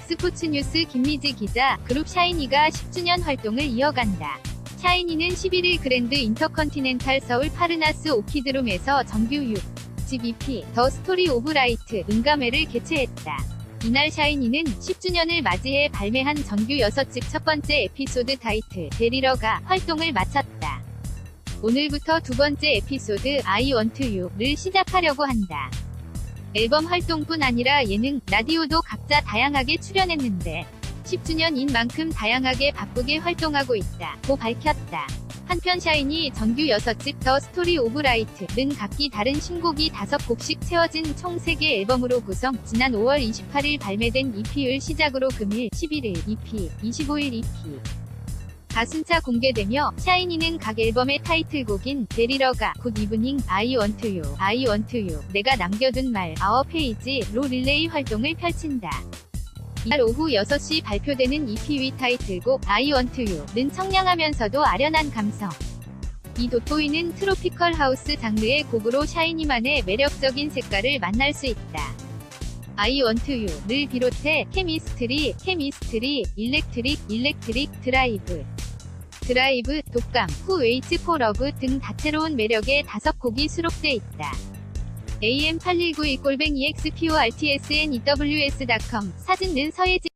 스포츠 뉴스 김미지 기자, 그룹 샤이니가 10주년 활동을 이어간다. 샤이니는 11일 그랜드 인터컨티넨탈 서울 파르나스 오키드롬에서 정규 6. 집 EP, 더 스토리 오브 라이트, 응감회를 개최했다. 이날 샤이니는 10주년을 맞이해 발매한 정규 6집 첫 번째 에피소드 타이틀, 데리러가 활동을 마쳤다. 오늘부터 두 번째 에피소드, I Want You를 시작하려고 한다. 앨범 활동뿐 아니라 예능, 라디오도 각자 다양하게 출연했는데 10주년인 만큼 다양하게 바쁘게 활동하고 있다고 밝혔다. 한편 샤이니 정규 6집 더 스토리 오브 라이트 는 각기 다른 신곡이 5곡씩 채워진 총 3개 앨범으로 구성, 지난 5월 28일 발매된 EP를 시작으로 금일 11일 EP, 25일 EP. 가순차 공개되며 샤이니는 각 앨범의 타이틀곡인 데리러가 굿 이브닝 I want you I want you 내가 남겨둔 말 아워 페이지로 릴레이 활동을 펼친다. 이날 오후 6시 발표되는 EP 위 타이틀곡 I want you는 청량하면서도 아련한 감성. 이 돋보이는 트로피컬 하우스 장르의 곡으로 샤이니만의 매력적인 색깔을 만날 수 있다. I want you를 비롯해 케미스트리, 케미스트리, 일렉트릭, 일렉트릭, 드라이브, 드라이브, 독감, 후 웨이트 포러브 등 다채로운 매력의 다섯 곡이 수록돼 있다. am 8191 골뱅이 xportsnews.com 사진는 서예진